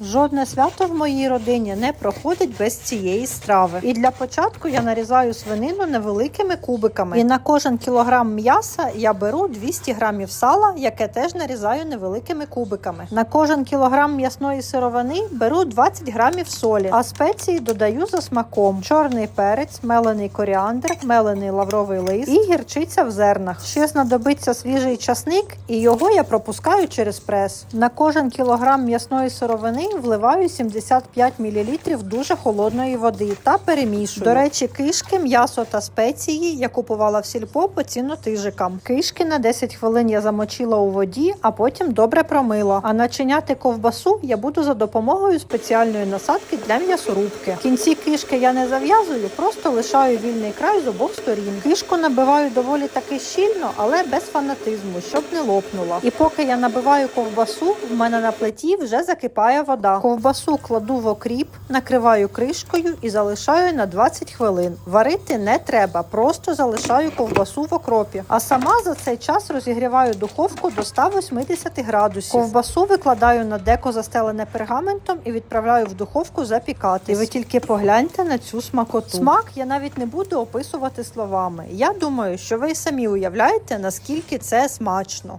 Жодне свято в моїй родині не проходить без цієї страви. І для початку я нарізаю свинину невеликими кубиками. І на кожен кілограм м'яса я беру 200 грамів сала, яке теж нарізаю невеликими кубиками. На кожен кілограм м'ясної сировини беру 20 грамів солі, а спеції додаю за смаком: чорний перець, мелений коріандр, мелений лавровий лист і гірчиця в зернах. Ще знадобиться свіжий часник, і його я пропускаю через прес. На кожен кілограм м'ясної сировини вливаю 75 мл дуже холодної води та перемішую. До речі, кишки, м'ясо та спеції я купувала в сільпо по цінотижикам. Кишки на 10 хвилин я замочила у воді, а потім добре промила. А начиняти ковбасу я буду за допомогою спеціальної насадки для м'ясорубки. В кінці кишки я не зав'язую, просто лишаю вільний край з обох сторін. Кишку набиваю доволі таки щільно, але без фанатизму, щоб не лопнула. І поки я набиваю ковбасу, в мене на плиті вже закипає вода. Ковбасу кладу в окріп, накриваю кришкою і залишаю на 20 хвилин. Варити не треба, просто залишаю ковбасу в окропі. А сама за цей час розігріваю духовку до 180 градусів. Ковбасу викладаю на деко застелене пергаментом і відправляю в духовку запікати. І ви тільки погляньте на цю смакоту. Смак я навіть не буду описувати словами. Я думаю, що ви самі уявляєте, наскільки це смачно.